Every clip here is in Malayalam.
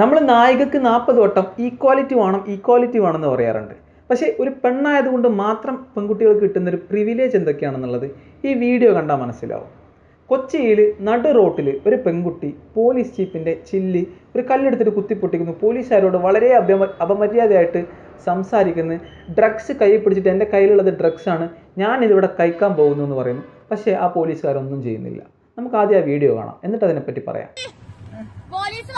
നമ്മൾ നായികക്ക് നാൽപ്പത് വട്ടം ഈക്വാലിറ്റി വേണം ഈക്വാലിറ്റി വേണമെന്ന് പറയാറുണ്ട്. പക്ഷേ ഒരു പെണ്ണായതുകൊണ്ട് മാത്രം പെൺകുട്ടികൾക്ക് കിട്ടുന്ന ഒരു പ്രിവിലേജ് എന്തൊക്കെയാണെന്നുള്ളത് ഈ വീഡിയോ കണ്ടാൽ മനസ്സിലാവും. കൊച്ചിയിൽ നടു റോട്ടിൽ ഒരു പെൺകുട്ടി പോലീസ് ചീപ്പിന്റെ ചില്ലി ഒരു കല്ലെടുത്തിട്ട് കുത്തിപ്പൊട്ടിക്കുന്നു. പോലീസുകാരോട് വളരെ അപമ അപമര്യാദയായിട്ട് സംസാരിക്കുന്നു. ഡ്രഗ്സ് കൈ പിടിച്ചിട്ട് എന്റെ കയ്യിലുള്ളത് ഡ്രഗ്സാണ് ഞാനിതിവിടെ കഴിക്കാൻ പോകുന്നു എന്ന് പറയുന്നു. പക്ഷേ ആ പോലീസുകാരൊന്നും ചെയ്യുന്നില്ല. നമുക്ക് ആദ്യം ആ വീഡിയോ കാണാം. എന്നിട്ട് അതിനെപ്പറ്റി പറയാം.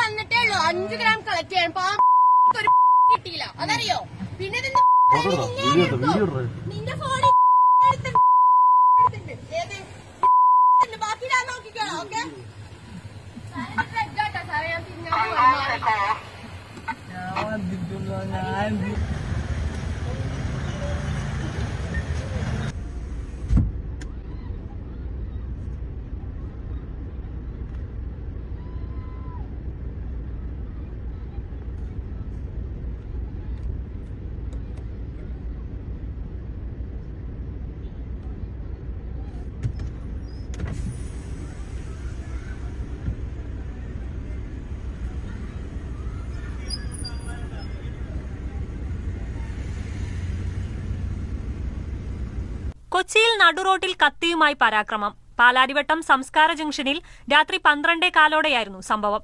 വന്നിട്ടേ ഉള്ളൂ. അഞ്ചു ഗ്രാം കളക്ട് ചെയ്യാൻ ഒരു കിട്ടിയില്ല. അതറിയോ? പിന്നെ നിന്റെ ഫോണിൽ ബാക്കി ഞാൻ നോക്കിക്കോളാം ഓക്കെ? സാറേ ഞാൻ കൊച്ചിയിൽ നടുറോട്ടിൽ കത്തിയുമായി പരാക്രമം. പാലാരിവട്ടം സംസ്കാര ജംഗ്ഷനിൽ രാത്രി പന്ത്രണ്ടേ കാലോടെയായിരുന്നു സംഭവം.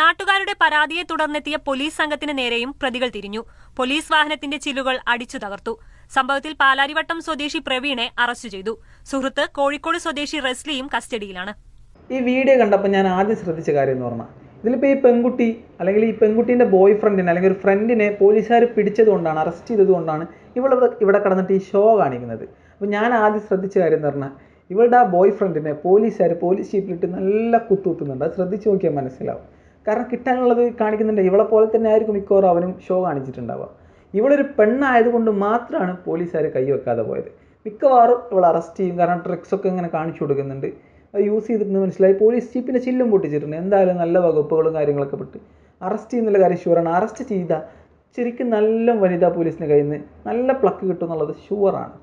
നാട്ടുകാരുടെ പരാതിയെ തുടർന്നെത്തിയ പോലീസ് സംഘത്തിന് നേരെയും പ്രതികൾ തിരിഞ്ഞു. പോലീസ് വാഹനത്തിന്റെ ചില്ലുകൾ അടിച്ചു തകർത്തു. സംഭവത്തിൽ പാലാരിവട്ടം സ്വദേശി പ്രവീണെ അറസ്റ്റ് ചെയ്തു. സുഹൃത്ത് കോഴിക്കോട് സ്വദേശി റെസ്ലിയും കസ്റ്റഡിയിലാണ്. ഈ വീഡിയോ കണ്ടപ്പോൾ ഞാൻ ആദ്യം ശ്രദ്ധിച്ച കാര്യം എന്ന് പറഞ്ഞാൽ ഇതിലിപ്പോൾ ഈ പെൺകുട്ടി അല്ലെങ്കിൽ ഈ പെൺകുട്ടീന്റെ ബോയ് ഫ്രണ്ടിനെ അല്ലെങ്കിൽ ഒരു ഫ്രണ്ടിനെ പോലീസുകാർ പിടിച്ചതുകൊണ്ടാണ് അറസ്റ്റ് ചെയ്തതുകൊണ്ടാണ് ഇവിടെ ഇവിടെ കടന്നിട്ട് ഈ ഷോ കാണിക്കുന്നത്. അപ്പോൾ ഞാൻ ആദ്യം ശ്രദ്ധിച്ച കാര്യം എന്ന് പറഞ്ഞാൽ ഇവളുടെ ആ ബോയ് ഫ്രണ്ടിനെ പോലീസുകാർ പോലീസ് ജീപ്പിലിട്ട് നല്ല കുത്തുകുത്തുന്നുണ്ട്. അത് ശ്രദ്ധിച്ച് നോക്കിയാൽ മനസ്സിലാവും. കാരണം കിട്ടാനുള്ളത് കാണിക്കുന്നുണ്ട്. ഇവളെ പോലെ തന്നെ ആയിരിക്കും മിക്കവാറും അവനും ഷോ കാണിച്ചിട്ടുണ്ടാവുക. ഇവളൊരു പെണ്ണായതുകൊണ്ട് മാത്രമാണ് പോലീസുകാർ കൈ വെക്കാതെ പോയത്. മിക്കവാറും ഇവൾ അറസ്റ്റ് ചെയ്യും. കാരണം ഡ്രഗ്സൊക്കെ ഇങ്ങനെ കാണിച്ചു കൊടുക്കുന്നുണ്ട്. അത് യൂസ് ചെയ്തിട്ടുണ്ട് മനസ്സിലായി. പോലീസ് ചീപ്പിന്റെ ചില്ലും പൊട്ടിച്ചിട്ടുണ്ട്. എന്തായാലും നല്ല വകുപ്പുകളും കാര്യങ്ങളൊക്കെ പെട്ട്. അറസ്റ്റ് ചെയ്യുന്നുള്ള കാര്യം ഷുവറാണ് അറസ്റ്റ് ചെയ്ത ശരിക്കും നല്ല വനിതാ പോലീസിന്റെ കയ്യിൽ നിന്ന് നല്ല പ്ലക്ക് കിട്ടും എന്നുള്ളത് ഷുവറാണ്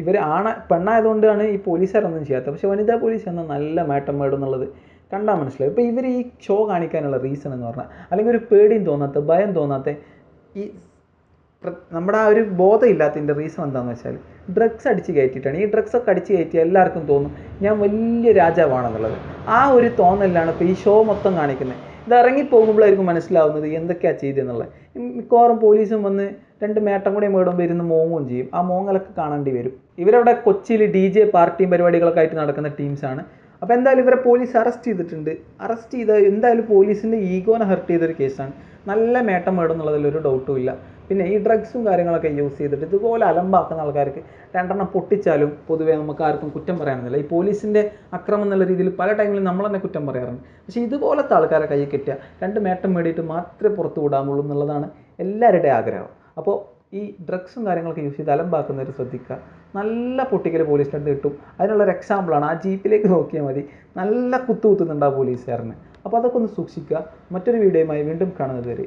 ഇവർ ആണ പെണ്ണായതുകൊണ്ടാണ് ഈ പോലീസുകാരൊന്നും ചെയ്യാത്തത്. പക്ഷേ വനിതാ പോലീസ് എന്നാൽ നല്ല മേട്ടം മേടും എന്നുള്ളത് കണ്ടാൽ മനസ്സിലാവും ഇപ്പോൾ ഇവർ ഈ ഷോ കാണിക്കാനുള്ള റീസൺ എന്ന് പറഞ്ഞാൽ അല്ലെങ്കിൽ ഒരു പേടിയും തോന്നാത്ത ഭയം തോന്നാത്ത ഈ നമ്മുടെ ആ ഒരു ബോധം ഇല്ലാത്തതിന്റെ റീസൺ എന്താണെന്ന് വെച്ചാൽ ഡ്രഗ്സ് അടിച്ച് കയറ്റിയിട്ടാണ്. ഈ ഡ്രഗ്സ് ഒക്കെ അടിച്ച് കയറ്റി എല്ലാവർക്കും തോന്നും ഞാൻ വലിയ രാജാവാണെന്നുള്ളത്. ആ ഒരു തോന്നലാണ് ഇപ്പോൾ ഈ ഷോ മൊത്തം കാണിക്കുന്നത്. ഇത് ഇറങ്ങിപ്പോകുമ്പോഴായിരിക്കും മനസ്സിലാവുന്നത് എന്തൊക്കെയാണ് ചെയ്തതെന്നുള്ളത്. മിക്കവാറും പോലീസും വന്ന് രണ്ട് മേട്ടം കൂടെ മേടും വരുന്ന മോങ്ങും ചെയ്യും. ആ മോങ്ങലൊക്കെ കാണേണ്ടി വരും. ഇവരവിടെ കൊച്ചിയിൽ ഡി ജെ പാർട്ടിയും പരിപാടികളൊക്കെ ആയിട്ട് നടക്കുന്ന ടീംസാണ്. അപ്പോൾ എന്തായാലും ഇവരെ പോലീസ് അറസ്റ്റ് ചെയ്തിട്ടുണ്ട്. അറസ്റ്റ് ചെയ്ത എന്തായാലും പോലീസിന്റെ ഈഗോനെ ഹർട്ട് ചെയ്തൊരു കേസാണ്. നല്ല മേട്ടം വേണം എന്നുള്ളതിൽ ഒരു ഡൗട്ടും ഇല്ല. പിന്നെ ഈ ഡ്രഗ്സും കാര്യങ്ങളൊക്കെ യൂസ് ചെയ്തിട്ട് ഇതുപോലെ അലമ്പാക്കുന്ന ആൾക്കാർക്ക് രണ്ടെണ്ണം പൊട്ടിച്ചാലും പൊതുവേ നമുക്ക് ആർക്കും കുറ്റം പറയാനൊന്നുമില്ല. ഈ പോലീസിന്റെ അക്രമം എന്നുള്ള രീതിയിൽ പല ടൈമിലും നമ്മൾ തന്നെ കുറ്റം പറയാറുണ്ട്. പക്ഷേ ഇതുപോലത്തെ ആൾക്കാരെ കയ്യിൽ കിട്ടിയ രണ്ട് മേട്ടം മേടിയിട്ട് മാത്രമേ പുറത്തു വിടാമുള്ളൂ എന്നുള്ളതാണ് എല്ലാവരുടെയും ആഗ്രഹം. അപ്പോൾ ഈ ഡ്രഗ്സും കാര്യങ്ങളൊക്കെ യൂസ് ചെയ്ത് അലമ്പാക്കുന്നവർ ശ്രദ്ധിക്കുക. നല്ല പൊട്ടിക്കൽ പോലീസിന്റെ അടുത്ത് കിട്ടും. അതിനുള്ളൊരു എക്സാമ്പിളാണ് ആ ജീപ്പിലേക്ക് നോക്കിയാൽ മതി. നല്ല കുത്തു കുത്തുന്നുണ്ട് ആ പോലീസുകാരന് അപ്പോൾ അതൊക്കെ ഒന്ന് സൂക്ഷിക്കുക. മറ്റൊരു വീഡിയോയുമായി വീണ്ടും കാണുന്നത് വരെ.